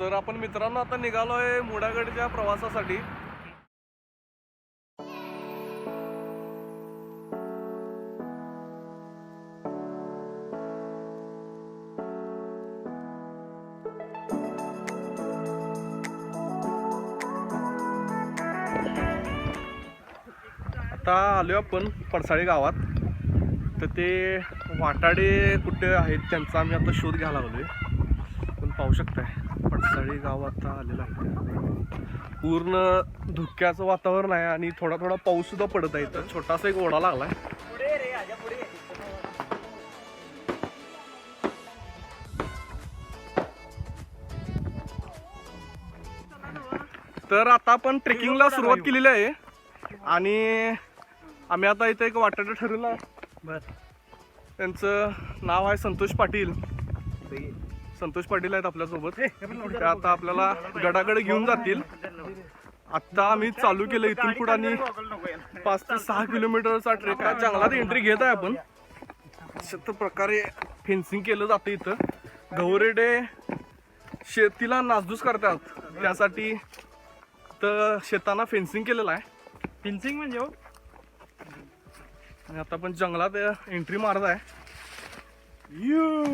तर आपण मित्रांनो आता निघालोय मुडागडच्या प्रवासासाठी. आता आलो आपण पडसाळी गावात. तर ते वाटाडे कुठे आहेत त्यांचा आम्ही आता शोध घ्यायला लागलो आहे पाहू शकताय. पडसाळी गाव आता आलेलं आहे. पूर्ण धुक्याचं वातावरण आहे आणि थोडा थोडा पाऊस सुद्धा पडत आहे इथं. छोटासा एक ओढा लागलाय. तर आता आपण ट्रेकिंगला सुरुवात केलेली आहे. आणि आम्ही आता इथे एक वाटाडा ठरवलं आहे. त्यांचं नाव आहे संतोष पाटील. संतोष पाटील आहेत आपल्यासोबत. ते आता आपल्याला गडागड घेऊन जातील. आता आम्ही चालू केलं इथून पुढे आणि पाच ते सहा किलोमीटरचा ट्रेक आहे. जंगलात एंट्री घेत आहे आपण. अशा प्रकारे फेन्सिंग केलं जातं इथं. गौरेडे शेतीला नासधूस करतात. त्यासाठी तर शेताना फेन्सिंग केलेलं आहे. फेन्सिंग म्हणजे हो? आता आपण जंगलात एंट्री मारत आहे. यू!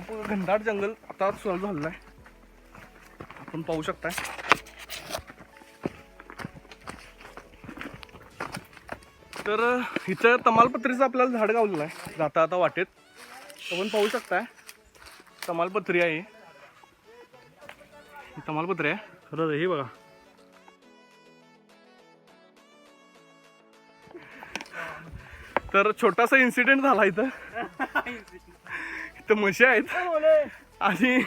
खूप घनदाट जंगल आता सुरू झालेलं आहे. आपण पाहू शकताय. तर इथं तमालपत्रीचं आपल्याला झाड गावलेलं आहे. जाता आता वाटेत. आपण पाहू शकताय. तमालपत्री आहे. ही तमालपत्री आहे. खरं हे बघा. तर छोटासा इन्सिडेंट झाला इथं. इथं म्हशी आहेत. आणि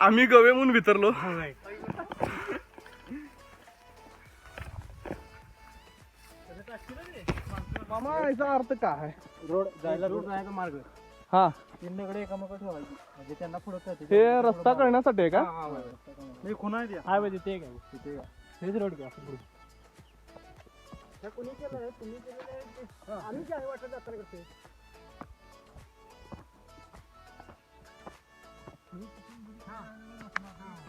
आम्ही गवे म्हणून वितरलो. मामा याचा अर्थ काय रोड जायला रोड जायचा मार्ग. हा. तीनकडे एकामेक ठेवायची म्हणजे त्यांना पुढं हे रस्ता करण्यासाठी आहे का? हे खुणा आहे हाय पाहिजे ते काय हेच रोड घ्या पुढे कोणी केलं तुम्ही केलेलं आम्ही जे आहे वाटत जात्रा करते खोल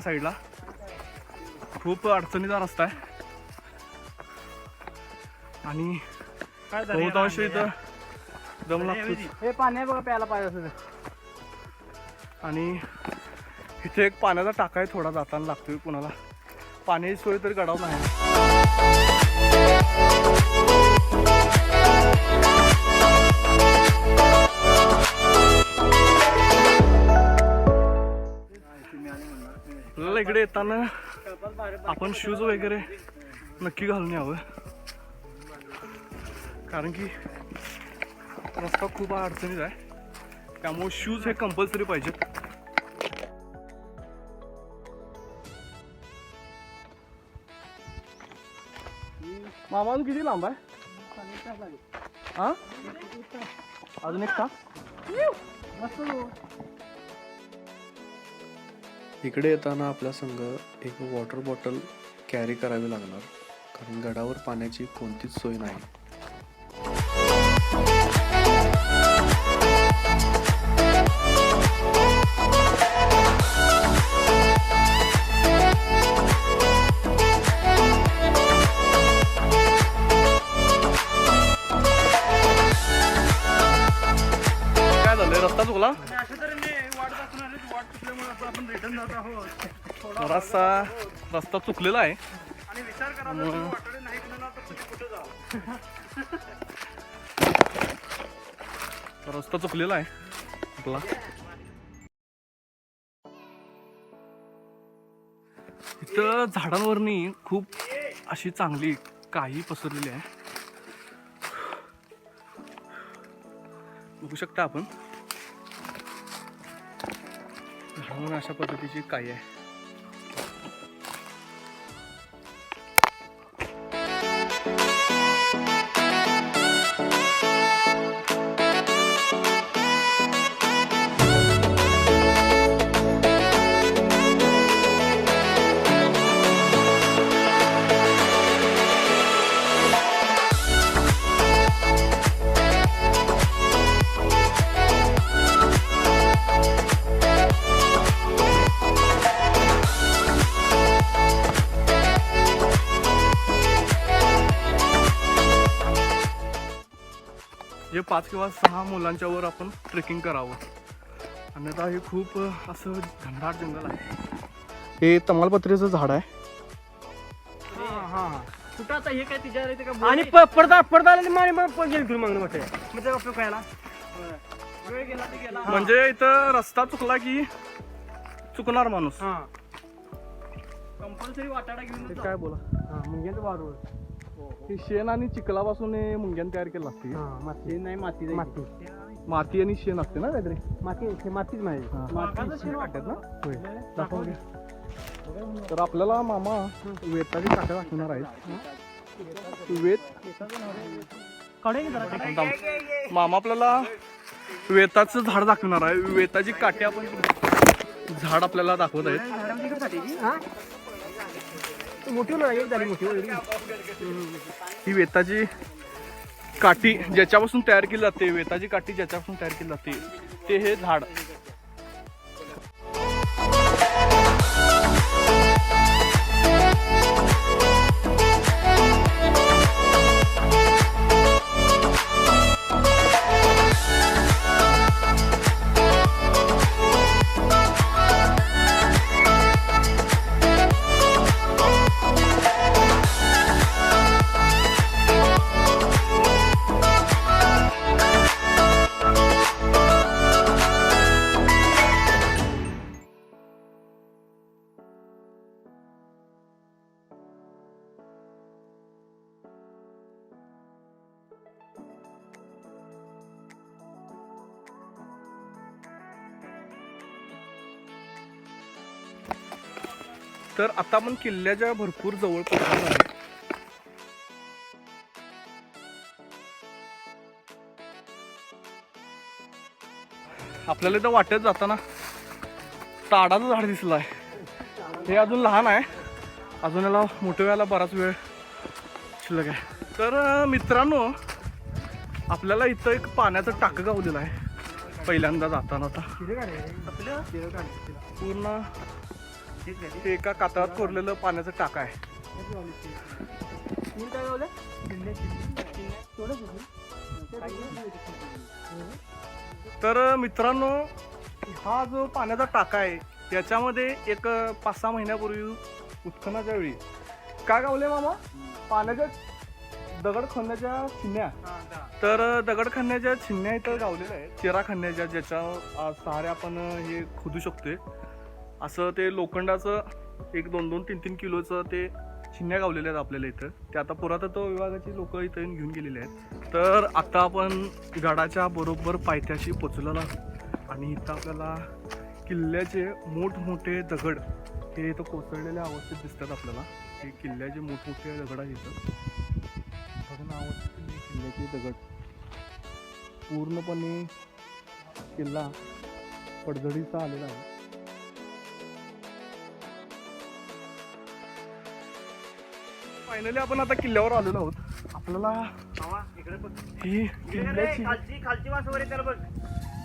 एका साईडला. खूप अडचणीचा रस्ता आहे. आणि काय बहुतांश इथं दम लागतो हे पाणी बघा प्यायला पाहिजे असं आणि इथे एक पाण्याचा टाका आहे थोडा जाताना लागतोय कुणाला. पाण्याची सोय तरी गडाव नाही. इकडे येताना आपण शूज वगैरे नक्की घालून यावं. कारण की रस्ता खूप अडचणीत आहे. त्यामुळे शूज हे कंपल्सरी पाहिजेत. मामा अजून किती लांब आहे? हा? अजून एक तास इकडे येताना आपल्या संघ एक वॉटर बॉटल कॅरी करावी लागणार. कारण गडावर पाण्याची कोणतीच सोय नाही. काय झालंय? रस्ता चुकला? वाट दाखवून आले वाट चुकल्यामुळे असं आपण रिटर्न जात आहोत. रस्ता रस्ता चुकलेला आहे. आणि विचार करा जर तुम्ही वाटाडे नाही केलं ना तर तुम्ही कुठे जावं रस्ता चुकलेला आहे. आपला. इथं झाडांवरनी खूप अशी चांगली काही पसरलेली आहे. बघू शकता आपण. म्हणून अशा पद्धतीची काही आहे. पाच किंवा सहा मुलांच्या वर आपण ट्रेकिंग करावं. आणि आता हे खूप असं घनदाट जंगल आहे. हे तमालपत्रीचं झाड आहे. कुठं आता हे काय तिच्या आणि प- पडदा पडदा आला मारे मग पण गेली तुम्ही मागणं वाटतं मग ते आपलं कळायला वेळ गेला ते गेला. म्हणजे इथं रस्ता चुकला की चुकणार माणूस. हा. कंपल्सरी वाटाडा घेऊन काय बोला? हा मुंग्यांचं वारूळ. हे शेण आणि चिखलापासून हे मुंग्यान तयार केलं असते हा माती. नाही माती माती. माती आणि शेण असते ना काहीतरी? माती हे मातीच नाही. हा. मातीचं शेण टाकतात ना? होय. दाखवून घे. तर आपल्याला मामा वेताची काट्या दाखवणार आहेत. वेत. मामा आपल्याला वेताचं झाड दाखवणार आहे. वेताची काठी आपण झाड आपल्याला दाखवत आहेत. हा? मोठी एक झाली मोठी ही वेताची काठी ज्याच्यापासून तयार केली जाते वेताची काठी ज्याच्यापासून तयार केली जाते ते हे झाड. तर आता आपण किल्ल्याच्या भरपूर जवळ पोहोचलो आहे आपल्याला इथं वाटेत जाताना ताडाचं झाड दिसलं आहे हे अजून लहान आहे. अजून याला मोठं व्हायला बराच वेळ शिल्लक आहे. तर मित्रांनो आपल्याला इथं एक पाण्याचं टाकं गावलेलं आहे. पहिल्यांदा जाताना आता. पूर्ण हे एका कातळात कोरलेलं पाण्याचं टाका आहे. तर मित्रांनो हा जो पाण्याचा टाका आहे याच्यामध्ये एक पाच सहा महिन्यापूर्वी उत्खनाच्या वेळी काय गावले मामा? पाण्याच्या दगड खणण्याच्या चिन्ह्या तर दगड खणण्याच्या चिन्ह्या इथं गावलेल्या आहेत चिरा खणण्याच्या ज्याच्या सहारे आपण हे खोदू शकतोय. असं ते लोखंडाचं एक दोन दोन तीन तीन किलोचं ते चिन्ह्या गावलेल्या आहेत आपल्याला इथं. ते आता पुरातत्व विभागाची लोक इथं येऊन घेऊन गेलेले आहेत. तर आता आपण गडाच्या बरोबर पायथ्याशी पोचलेलो आहोत. आणि इथं आपल्याला किल्ल्याचे मोठमोठे दगड हे इथं कोसळलेल्या अवस्थेत दिसतात आपल्याला. हे किल्ल्याचे मोठमोठे दगड आहेत इथं. बघा अवस्थेत किल्ल्याचे दगड. पूर्णपणे किल्ला पडझडीचा आलेला आहे. फायनली आपण आता किल्ल्यावर आलेलो आहोत. आपल्याला ही किल्ल्याची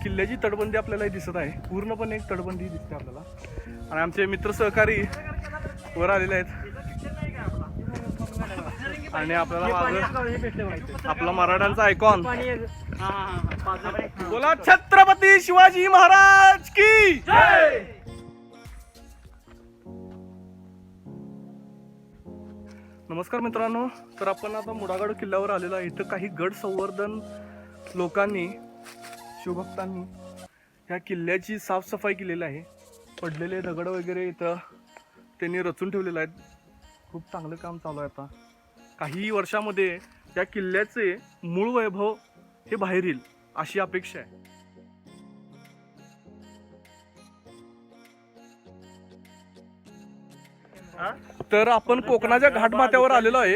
किल्ल्याची तटबंदी आपल्याला दिसत आहे. पूर्णपणे एक तटबंदी दिसते आपल्याला. आणि आमचे मित्र सहकारी वर आलेले आहेत. आणि आपल्याला आपला मराठ्यांचा आयकॉन बोला छत्रपती शिवाजी महाराज की नमस्कार मित्रांनो तर आपण आता मुडागड किल्ल्यावर आलेलो आहे. इथं काही गड संवर्धन लोकांनी शिवभक्तांनी ह्या किल्ल्याची साफसफाई केलेली आहे. पडलेले दगड वगैरे इथं त्यांनी रचून ठेवलेले आहेत. खूप चांगलं काम चालू आहे आता. काही वर्षामध्ये या किल्ल्याचे मूळ वैभव हे बाहेर येईल अशी अपेक्षा आहे. तर आपण कोकणाच्या घाटमाथ्यावर आलेलो आहे.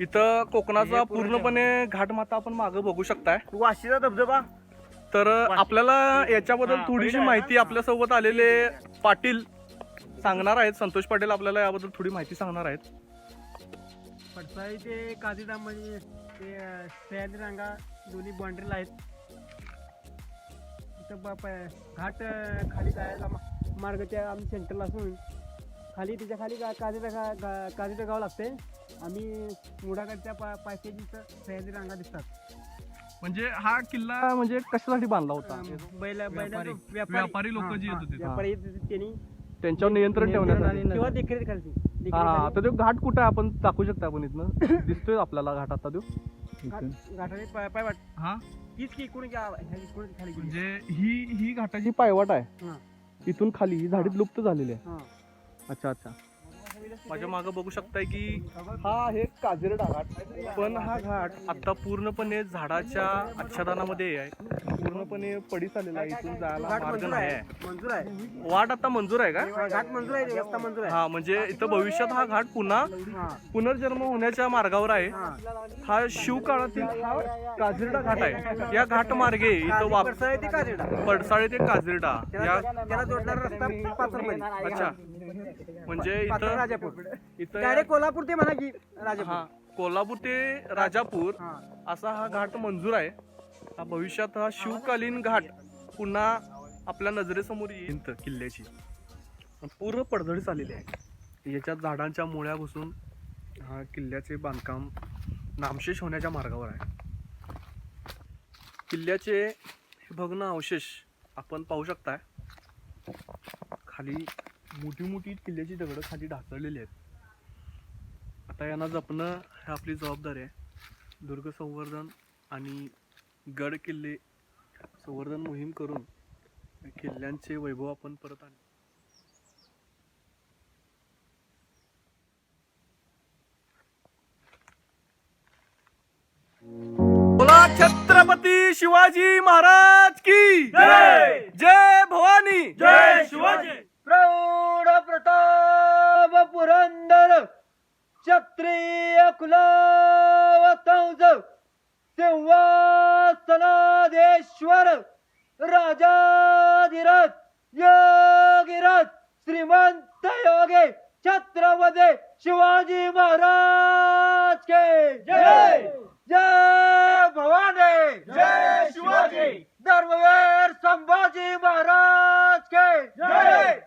इथं कोकणाचा पूर्णपणे घाटमाथा आपण मागं बघू शकताय. वाशीचा धबधबा? तर आपल्याला याच्याबद्दल थोडीशी माहिती? आपल्यासोबत आलेले पाटील सांगणार आहेत. संतोष पाटील आपल्याला याबद्दल थोडी माहिती सांगणार आहेत. पडसाई ते काझीधाम म्हणजे ते सह्याद्री रांगा दोन्ही बाउंड्रीला आहेत. प- घाट खाली जायला मार्ग त्या आम्ही सेंटरला असून खाली त्याच्याखाली का काझीरा गा- गा- काझीरा गाव लागते आम्ही मुडाकडच्या पा पायथ्याची इथं सह्याद्री रांगा दिसतात. म्हणजे हा किल्ला म्हणजे कशासाठी बांधला होता? बैल बैल व्यापारी. व्यापारी लोकं जी येत होते. व्यापारी येत होते त्यांनी. त्यांच्यावर नियंत्रण ठेवण्यासाठी. किंवा देखरेख खालची देखरेख हा खाली. आता तो घाट कुठं आपण दाखवू शकता आपण इथनं? दिसतोय आपल्याला घाट आता तो घाट- घाटाने पाय पाय वाट हा. हीच की इकडून घ्या ह्या इकडून खाली गेली. म्हणजे ही ही घाटाची पायवाट आहे. हा. इथून खाली ही झाडीत लुप्त झालेली आहे. हा. अच्छा अच्छा. माझ्या मागं बघू शकताय की हा आहे काजिरडा घाट पण हा घाट आता पूर्णपणे झाडाच्या आच्छादनामध्ये आहे. पूर्णपणे पडीस आलेला आहे इथून जायला घाट मार्ग मंजूर नाही आहे. आहे मंजूर आहे. वाट आता मंजूर आहे का? हा, घाट मंजूर आहे रस्ता मंजूर आहे. हा म्हणजे इथं भविष्यात हा घाट पुन्हा हा. पुनर्जन्म होण्याच्या मार्गावर आहे. हा. हा शिवकाळातील हा काजिरडा घाट आहे. या घाट मार्गे इथं वाप पडसाळी ते काझीरडा. पडसाळे ते काजिरडा या त्याला त्याला जोडणारा रस्ता पाथरमध्ये. अच्छा. म्हणजे इथं राजापूर. इथं डायरेक्ट कोल्हापूर ते म्हणा की राजापूर. हा कोल्हापूर ते राजापूर हा. असा हा घाट मंजूर आहे. हा भविष्यात हा शिवकालीन घाट पुन्हा आपल्या नजरेसमोर येईल. किल्ल्याची. पूर्ण पडझड आलेली आहे. याच्यात झाडांच्या मुळ्या बसून हा किल्ल्याचे बांधकाम नामशेष होण्याच्या मार्गावर आहे. किल्ल्याचे हे भग्न अवशेष आपण पाहू शकताय. खाली मोठी मोठी किल्ल्याची दगडं खाली ढासळलेली आहेत. आता यांना जपणं हे आपली जबाबदारी आहे. दुर्ग संवर्धन आणि गड किल्ले संवर्धन मोहीम करून किल्ल्यांचे वैभव आपण परत आण बोला छत्रपती शिवाजी महाराज की जय! जय भवानी! जय शिवाजी! प्रौढ प्रताप पुरंदर क्षत्रिय कुलावतंस सिंहासनाधीश्वर राजाधिराज योगिराज श्रीमंत योगे छत्रपती शिवाजी महाराज के जय जय भवानी जय शिवाजी! धर्मवीर संभाजी महाराज के जय!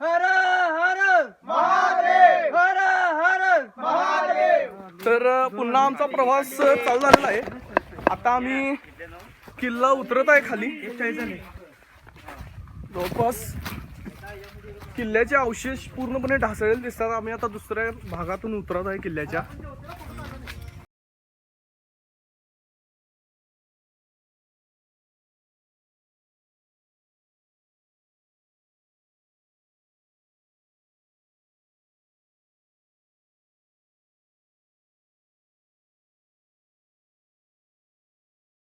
हर हर महादेव! हर हर महादेव! तर पुन्हा आमचा प्रवास चालू झालेला आहे. आता आम्ही किल्ला उतरत आहे खाली. जवळपास किल्ल्याचे अवशेष पूर्णपणे ढासळलेले दिसतात. आम्ही आता दुसऱ्या भागातून उतरत आहे किल्ल्याच्या.